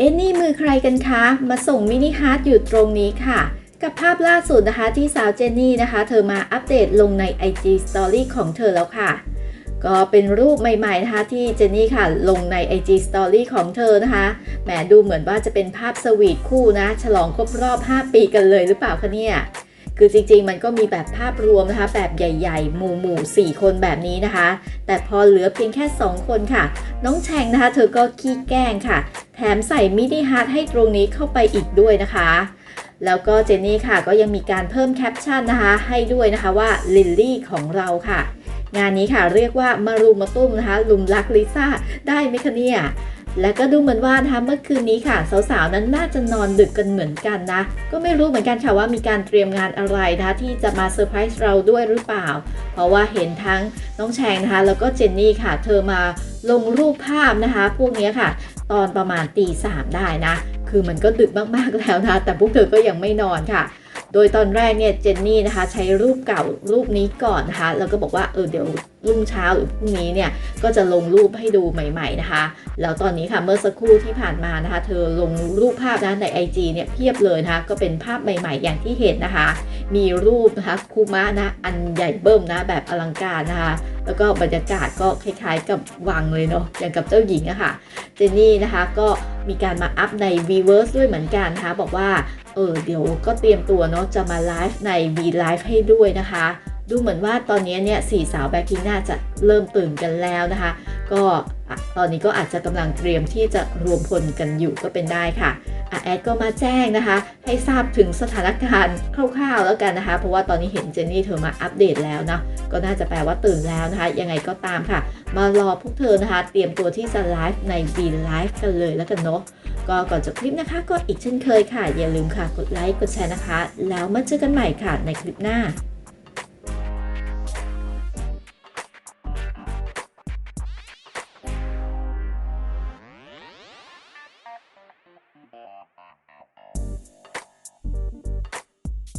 เอ็นนี่มือใครกันคะ มาส่งมินิฮาร์ดอยู่ตรงนี้ค่ะ กับภาพล่าสุดนะคะที่สาวเจนนี่นะคะ เธอมาอัปเดตลงใน IG Story ของเธอแล้วค่ะ ก็เป็นรูปใหม่ๆนะคะที่เจนนี่ค่ะ ลงใน IG Story ของเธอนะคะแหมดูเหมือนว่าจะเป็นภาพสวีทคู่นะ ฉลองครบรอบ 5 ปีกันเลยหรือเปล่าคะเนี่ย คือจริงๆ มันก็มีแบบภาพรวมนะคะ แบบใหญ่ๆ หมู่หมู่สี่คนแบบนี้นะคะ แต่พอเหลือเพียงแค่ 2 คนค่ะ น้องแชงนะคะ เธอก็ขี้แกล้งค่ะ แถมใส่มินิฮาร์ดให้ตรงนี้เข้าไปอีกด้วยนะคะ แล้วก็เจนนี่ค่ะก็ยังมีการเพิ่มแคปชั่นนะคะ ให้ด้วยนะคะว่าลิลลี่ของเราค่ะ งานนี้ค่ะเรียกว่ามารุมมาตุ้มนะคะ ลุมรักลิซ่าได้ไหมคะเนี่ย และก็ดูเหมือนว่านะคะเมื่อคืนนี้ค่ะ สาวๆนั้นน่าจะนอนดึกกันเหมือนกันนะ ก็ไม่รู้เหมือนกันค่ะว่ามีการเตรียมงานอะไรนะคะที่จะมาเซอร์ไพรส์เราด้วยหรือเปล่า เพราะว่าเห็นทั้งน้องแชงนะคะ แล้วก็เจนนี่ค่ะ เธอมาลงรูปภาพนะคะ พวกนี้ค่ะ ตอนประมาณตีสามได้นะ คือมันก็ดึกมากๆแล้วนะ แต่พวกเธอก็ยังไม่นอนค่ะ โดยตอนแรกเนี่ยเจนนี่นะคะใช้รูปเก่ารูปนี้ก่อนนะคะแล้วก็บอกว่าเออเดี๋ยวรุ่งเช้าหรือพรุ่งนี้เนี่ยก็จะลงรูปให้ดูใหม่ ๆนะคะ แล้วตอนนี้ค่ะเมื่อสักครู่ที่ผ่านมานะคะ เธอลงรูปภาพนะใน IG เนี่ยเพียบเลยนะคะ ก็เป็นภาพใหม่ ๆ อย่างที่เห็นนะคะ มีรูปนะคะคูมะนะอันใหญ่เบิ่มนะแบบอลังการนะคะ แล้วก็บรรยากาศก็คล้ายๆกับวังเลยเนาะอย่างกับเจ้าหญิงอะค่ะ เจนนี่นะคะก็มีการมาอัพใน v v e r s e ด้วยเหมือนกันนะคะ บอกว่าเออเดี๋ยวก็เตรียมตัวเนาะจะมาไลฟ์ใน V Live ให้ด้วยนะคะ ดูเหมือนว่าตอนนี้เนี่ยสี่สาวแบ็คพิงน่าจะเริ่มตื่นกันแล้วนะคะ ก็ตอนนี้ก็อาจจะกำลังเตรียมที่จะรวมพลกันอยู่ก็เป็นได้ค่ะอะแอดก็มาแจ้งนะคะ ให้ทราบถึงสถานการณ์คร่าวๆแล้วกันนะคะ เพราะว่าตอนนี้เห็นเจนนี่เธอมาอัปเดตแล้วเนาะก็น่าจะแปลว่าตื่นแล้วนะคะ ยังไงก็ตามค่ะ มารอพวกเธอนะคะ เตรียมตัวที่จะไลฟ์ใน V Live กันเลยแล้วกันเนาะก็ก่อนจบคลิปนะคะ ก็อีกเช่นเคยค่ะ อย่าลืมค่ะกดไลค์กดแชร์นะคะ แล้วมาเจอกันใหม่ค่ะในคลิปหน้า